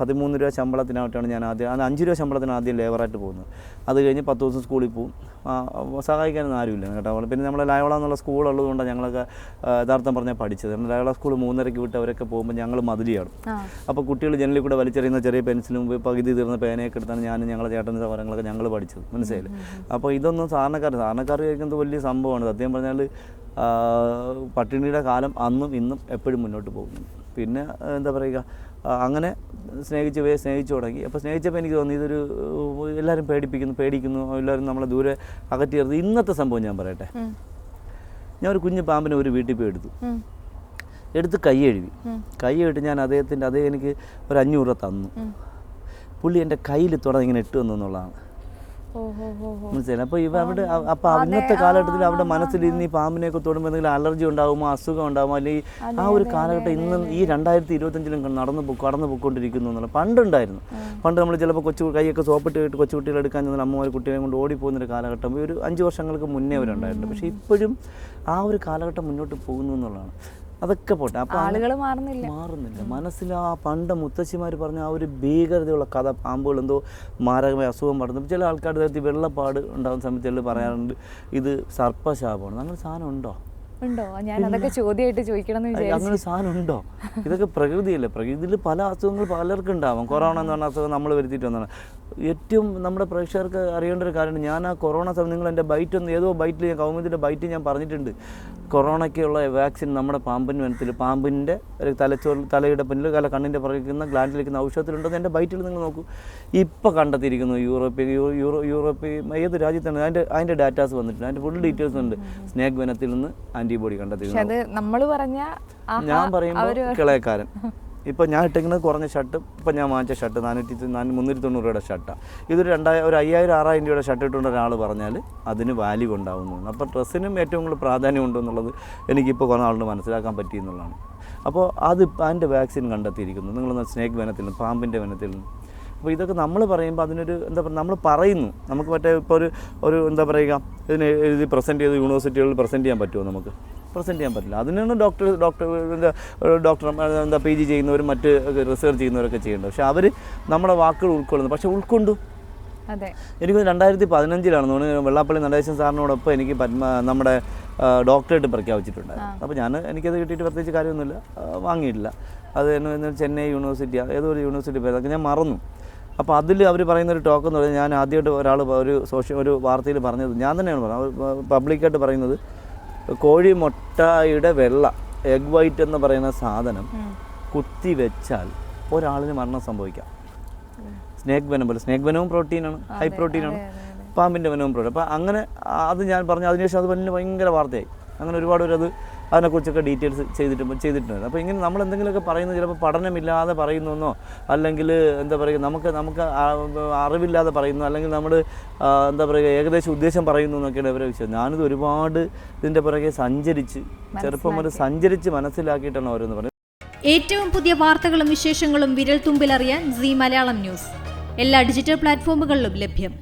പതിമൂന്ന് രൂപ ശമ്പളത്തിനായിട്ടാണ് ഞാൻ ആദ്യം അത് അഞ്ച് രൂപ ശമ്പളത്തിന് ആദ്യം ലേബറായിട്ട് പോകുന്നത്. അത് കഴിഞ്ഞ് പത്ത് ദിവസം സ്കൂളിൽ പോകും. സഹായിക്കാനൊന്നും ആരുമില്ല കേട്ടോ പിന്നെ നമ്മളെ ലയോള എന്നുള്ള സ്കൂളുള്ളത് കൊണ്ടാണ് ഞങ്ങളൊക്കെ യഥാർത്ഥം പറഞ്ഞാൽ പഠിച്ചത്. നമ്മൾ ലയോള സ്കൂൾ മൂന്നരയ്ക്ക് വിട്ട് അവരൊക്കെ പോകുമ്പോൾ ഞങ്ങൾ മതിലിയാണ്. അപ്പോൾ കുട്ടികൾ ജനലിൽ കൂടെ വലിച്ചെറിയുന്ന ചെറിയ പെൻസിലും പകുതി തീർന്ന പേനയൊക്കെ എടുത്താണ് ഞാനും ഞങ്ങളുടെ ചേട്ടന്റെ സഹോദരങ്ങളൊക്കെ ഞങ്ങൾ പഠിച്ചത്. മനസ്സിലായില്ലേ? അപ്പോൾ ഇതൊന്നും സാധാരണക്കാർ സാധാരണക്കാർ കഴിക്കുന്നത് വലിയ സംഭവമാണ്. സത്യം പറഞ്ഞാൽ പട്ടിണിയുടെ കാലം അന്നും ഇന്നും എപ്പോഴും മുന്നോട്ട് പോകുന്നു. പിന്നെ എന്താ പറയുക അങ്ങനെ സ്നേഹിച്ച് പോയി സ്നേഹിച്ചു തുടങ്ങി. അപ്പോൾ സ്നേഹിച്ചപ്പോൾ എനിക്ക് തോന്നി ഇതൊരു എല്ലാവരും പേടിപ്പിക്കുന്നു പേടിക്കുന്നു എല്ലാവരും നമ്മളെ ദൂരെ അകറ്റി നിർത്തി. ഇന്നത്തെ സംഭവം ഞാൻ പറയട്ടെ. ഞാൻ ഒരു കുഞ്ഞു പാമ്പിനെ ഒരു വീട്ടിൽ പോയി എടുത്തു. എടുത്ത് കൈ എഴുതി. കൈ എഴുതി ഞാൻ അദ്ദേഹത്തിന്റെ അദ്ദേഹം എനിക്ക് ഒരു അഞ്ഞൂറ് തന്നു. പുള്ളി എന്റെ കയ്യിൽ തുടങ്ങി ഇങ്ങനെ ഇട്ടു വന്നു എന്നുള്ളതാണ്. മനസ്സിലായി അപ്പോൾ ഇവ അവിടെ അപ്പോൾ അന്നത്തെ കാലഘട്ടത്തിൽ അവിടെ മനസ്സിൽ ഇന്ന് ഈ പാമ്പിനെയൊക്കെ തൊടുമ്പോൾ എന്തെങ്കിലും അലർജി ഉണ്ടാകുമോ അസുഖം ഉണ്ടാകുമോ അല്ലെങ്കിൽ ആ ഒരു കാലഘട്ടം ഇന്ന് ഈ രണ്ടായിരത്തി ഇരുപത്തഞ്ചിലും നടന്നു കടന്നു പോയിക്കൊണ്ടിരിക്കുന്നു എന്നുള്ള പണ്ടുണ്ടായിരുന്നു. പണ്ട് നമ്മൾ ചിലപ്പോൾ കൊച്ചു കൈയൊക്കെ സോപ്പിട്ട് ഇട്ട് കൊച്ചു കുട്ടികളെ എടുക്കാൻ ചെന്നാൽ അമ്മമാർ കുട്ടികളെ കൊണ്ട് ഓടിപ്പോകുന്നൊരു കാലഘട്ടം. ഒരു അഞ്ച് വർഷങ്ങൾക്ക് മുന്നേ അവരുണ്ടായിട്ടുണ്ട് പക്ഷേ ഇപ്പോഴും ആ ഒരു കാലഘട്ടം മുന്നോട്ട് പോകുന്നു എന്നുള്ളതാണ്. അതൊക്കെ പോട്ടെ. അപ്പൊ ആളുകൾ മാറുന്നില്ല. മാറുന്നില്ല. മനസ്സിൽ ആ പണ്ട് മുത്തശ്ശിമാർ പറഞ്ഞ ആ ഒരു ഭീകരതയുള്ള കഥ പാമ്പുകൾ എന്തോ മാരകമായ അസുഖം പടർന്നു ചില ആൾക്കാരുടെ വെള്ളപ്പാട് ഉണ്ടാകുന്ന സമയത്ത് പറയാറുണ്ട് ഇത് സർപ്പശാപമാണ്. അങ്ങനെ സാധനം ഉണ്ടോ? ഉണ്ടോ? ഞാൻ അതൊക്കെ ചോദ്യമായിട്ട് ചോദിക്കണം എന്ന് അയ്യ, വിചാരിച്ചു. അങ്ങനെ സാധനം ഉണ്ടോ? ഇതൊക്കെ പ്രകൃതിയല്ലേ? പ്രകൃതിയിൽ പല അസുഖങ്ങൾ പലർക്കും ഉണ്ടാവും. കൊറോണ എന്ന് പറഞ്ഞ അസുഖം നമ്മൾ വരുത്തിയിട്ട് വന്നതാണ്. ഏറ്റവും നമ്മുടെ പ്രേക്ഷകർക്ക് അറിയേണ്ട ഒരു കാര്യമാണ് ഞാൻ ആ കൊറോണ സമയം നിങ്ങൾ എന്റെ ബൈറ്റ് ഒന്ന് ഏതോ ബൈറ്റിൽ ഞാൻ കൗമുദിന്റെ ബൈറ്റ് ഞാൻ പറഞ്ഞിട്ടുണ്ട്. കൊറോണയ്ക്കുള്ള വാക്സിൻ നമ്മുടെ പാമ്പിൻ വനത്തിൽ പാമ്പിന്റെ ഒരു തലച്ചോറിൽ തലയുടെ പിന്നിൽ കല കണ്ണിന്റെ പറയുന്ന ഗ്ലാൻഡിലിരിക്കുന്ന ഔഷധത്തിലുണ്ടെന്ന് എന്റെ ബൈറ്റിൽ നിങ്ങൾ നോക്കൂ. ഇപ്പോൾ കണ്ടെത്തിയിരിക്കുന്നു യൂറോപ്യ യൂറോ യൂറോപ്യ ഏത് രാജ്യത്താണ്? അതിന്റെ അതിന്റെ ഡാറ്റാസ് വന്നിട്ടുണ്ട്. അതിന്റെ ഫുൾ ഡീറ്റെയിൽസ് ഉണ്ട്. സ്നേക് വനത്തിൽ നിന്ന് ആന്റിബോഡി ബോഡി കണ്ടെത്തിയിരുന്നു. അത് നമ്മൾ പറഞ്ഞ ഞാൻ പറയുമ്പോൾ കിളയക്കാരൻ ഇപ്പം ഞാൻ ഇട്ടിരിക്കുന്നത് കുറഞ്ഞ ഷർട്ട് ഇപ്പം ഞാൻ വാങ്ങിച്ച ഷർട്ട് നാനൂറ്റി മുന്നൂറ്റി തൊണ്ണൂറ് രൂപയുടെ ഷർട്ടാണ് ഇതൊരു രണ്ടായിരം ഒരു അയ്യായിരം ആറായിരം രൂപയുടെ ഷർട്ട് ഇട്ടുകൊണ്ട് ഒരാൾ പറഞ്ഞാൽ അതിന് വാല്യൂ ഉണ്ടാവുന്നു അപ്പോൾ ഡ്രസ്സിനും ഏറ്റവും കൂടുതൽ പ്രാധാന്യം ഉണ്ടെന്നുള്ളത് എനിക്കിപ്പോൾ കുറേ ആളുകൊണ്ട് മനസ്സിലാക്കാൻ പറ്റി എന്നുള്ളതാണ്. അപ്പോൾ അത് അതിന്റെ വാക്സിൻ കണ്ടെത്തിയിരിക്കുന്നു. നിങ്ങളൊന്ന് സ്നേക്ക് വനത്തിൽ നിന്ന് പാമ്പിന്റെ വനത്തിൽ നിന്ന് അപ്പോൾ ഇതൊക്കെ നമ്മൾ പറയുമ്പോൾ അതിനൊരു എന്താ പറയുക നമ്മൾ പറയുന്നു. നമുക്ക് മറ്റേ ഇപ്പോൾ ഒരു ഒരു എന്താ പറയുക ഇതിന് എഴുതി പ്രസന്റ് ചെയ്ത് യൂണിവേഴ്സിറ്റികളിൽ പ്രസന്റ് ചെയ്യാൻ പറ്റുമോ നമുക്ക്? പ്രസന്റ് ചെയ്യാൻ പറ്റില്ല. അതിനാണ് ഡോക്ടർ ഡോക്ടർ എന്താ ഡോക്ടർ എന്താ പി ജി ചെയ്യുന്നവരും മറ്റ് റിസർച്ച് ചെയ്യുന്നവരൊക്കെ ചെയ്യേണ്ടത് പക്ഷേ അവർ നമ്മുടെ വാക്കുകൾ ഉൾക്കൊള്ളുന്നു. പക്ഷേ ഉൾക്കൊണ്ടു. അതെ. എനിക്ക് രണ്ടായിരത്തി പതിനഞ്ചിലാണ് തോന്നുന്നു വെള്ളാപ്പള്ളി നടേശൻ സാറിനോടൊപ്പം എനിക്ക് പത്മ നമ്മുടെ ഡോക്ടറേറ്റ് പ്രഖ്യാപിച്ചിട്ടുണ്ടായിരുന്നു. അപ്പോൾ ഞാൻ എനിക്കത് കിട്ടിയിട്ട് പ്രത്യേകിച്ച് കാര്യമൊന്നുമില്ല. വാങ്ങിയിട്ടില്ല. അത് എന്ന് പറഞ്ഞാൽ ചെന്നൈ യൂണിവേഴ്സിറ്റി ഏതോ ഒരു യൂണിവേഴ്സിറ്റി പേര് അതൊക്കെ ഞാൻ മറന്നു. അപ്പോൾ അതിൽ അവർ പറയുന്ന ഒരു ടോക്ക് എന്ന് പറഞ്ഞാൽ ഞാൻ ആദ്യമായിട്ട് ഒരാൾ ഒരു സോഷ്യൽ ഒരു വാർത്തയിൽ പറഞ്ഞത് ഞാൻ തന്നെയാണ് പറഞ്ഞത്. പബ്ലിക്കായിട്ട് പറയുന്നത് കോഴി മുട്ടയുടെ വെള്ള എഗ് വൈറ്റ് എന്ന് പറയുന്ന സാധനം കുത്തി വെച്ചാൽ ഒരാളിന് മരണം സംഭവിക്കാം. സ്നേക്ക് വെനം പോലെ. സ്നേക്ക് വെനവും പ്രോട്ടീനാണ് ഹൈ പ്രോട്ടീനാണ് പാമ്പിന്റെ വെനവും പ്രോട്ടീൻ അപ്പോൾ അങ്ങനെ അത് ഞാൻ പറഞ്ഞു. അതിനുശേഷം അത് വലിയ ഭയങ്കര വാർത്തയായി. അങ്ങനെ ഒരുപാട് പേര് അത് അതിനെക്കുറിച്ചൊക്കെ ഡീറ്റെയിൽസ് ചെയ്തിട്ട് ചെയ്തിട്ടുണ്ട്. അപ്പോൾ ഇങ്ങനെ നമ്മൾ എന്തെങ്കിലുമൊക്കെ പറയുന്നത് ചിലപ്പോൾ പഠനമില്ലാതെ പറയുന്നോ അല്ലെങ്കിൽ എന്താ പറയുക നമുക്ക് നമുക്ക് അറിവില്ലാതെ പറയുന്നു അല്ലെങ്കിൽ നമ്മൾ എന്താ പറയുക ഏകദേശം ഉദ്ദേശം പറയുന്നു എന്നൊക്കെയാണ് ഇവരെ വിഷയം ഞാനിത് ഒരുപാട് ഇതിന്റെ പുറകെ സഞ്ചരിച്ച് ചെറുപ്പം മുതൽ സഞ്ചരിച്ച് മനസ്സിലാക്കിയിട്ടാണ് ഓരോന്ന് പറയുന്നത്. ഏറ്റവും പുതിയ വാർത്തകളും വിശേഷങ്ങളും വിരൽ തുമ്പിലറിയാൻ സി മലയാളം ന്യൂസ്. എല്ലാ ഡിജിറ്റൽ പ്ലാറ്റ്ഫോമുകളിലും ലഭ്യം.